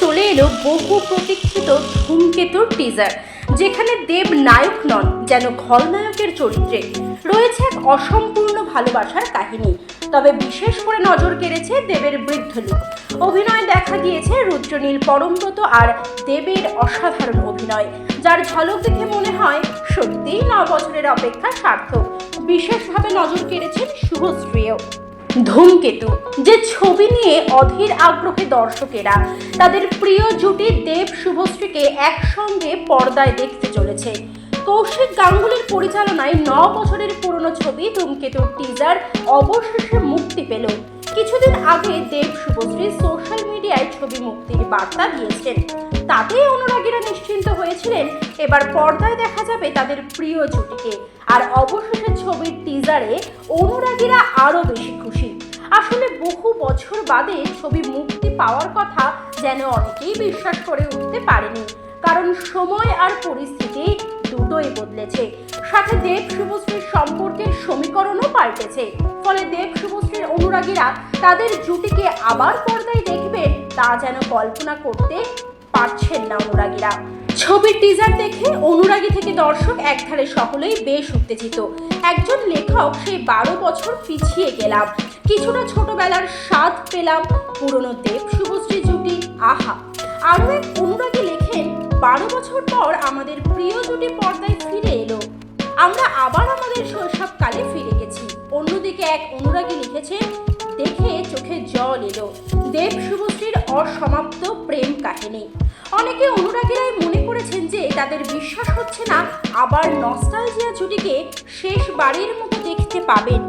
চলে এলো বহু প্রতীক্ষিত ধূমকেতুর টিজার যেখানে দেব নায়ক নন, যেন খলনায়কের চরিত্রে। রয়েছে এক অসম্পূর্ণ ভালোবাসার কাহিনী, তবে বিশেষ করে নজর কেড়েছে দেবের বৃদ্ধ লোক। অভিনয় দেখা গিয়েছে রুদ্রনীল পরমব্রত আর দেবের অসাধারণ অভিনয়, যার ঝলক দেখে মনে হয় সত্যিই ন বছরের অপেক্ষা সার্থক। বিশেষভাবে নজর কেড়েছেন শুভশ্রীও। ধূমকেতু, যে ছবি নিয়ে অধীর আগ্রহে দর্শকেরা তাদের প্রিয় জুটি দেব শুভশ্রীকে একসঙ্গে পর্দায় দেখতে চলেছে। কৌশিক গাঙ্গুলির পরিচালনায় ন বছরের পুরনো ছবি ধূমকেতুর টিজার অবশেষে মুক্তি পেল। কিছুদিন আগে দেব শুভশ্রী সোশ্যাল মিডিয়ায় ছবি মুক্তির বার্তা দিয়েছেন। তাতেই অনুরাগীরা নিশ্চিন্ত হয়েছিলেন এবার পর্দায় দেখা যাবে তাদের প্রিয় জুটিকে। আর অবশেষে ছবির টিজারে অনুরাগীরা আরও বেশি খুশি। আসলে বহু বছর বাদে ছবি মুক্তি পাওয়ার কথা যেন অনেকেই বিশ্বাস করে উঠতে পারেনি। কারণ সময় আর পরিস্থিতি দুটোই বদলেছে। সাথে দেব শুভশ্রীর সম্পর্কের সমীকরণও পাল্টেছে। ফলে দেব শুভশ্রীর অনুরাগীরা তাদের জুটিকে আবার পর্দায় দেখবেন তা যেন কল্পনা করতে পারছেন না অনুরাগীরা। ছবির টিজার দেখে অনুরাগী থেকে দর্শক একধারে সকলেই বেশ উত্তেজিত। একজন লেখক সেই বারো বছর পিছিয়ে গেলাম। কিছুটা ছোটবেলার স্বাদ পেলাম। পুরনো দেব শুভশ্রী জুটি, আহা। আরও এক অনুরাগী লেখেন, বারো বছর পর আমাদের প্রিয় জুটি পর্দায় ফিরে এলো। আমরা আবার আমাদের শৈশবকালে ফিরে গেছি। অন্যদিকে এক অনুরাগী লিখেছেন দেখে চোখে জল এলো। দেব শুভশ্রীর অসমাপ্ত প্রেম কাহিনী। অনেকে অনুরাগীরাই মনে করেছেন যে তাদের বিশ্বাস হচ্ছে না, আবার নস্টালজিয়া জুটিকে শেষ বাড়ির মতো দেখতে পাবেন।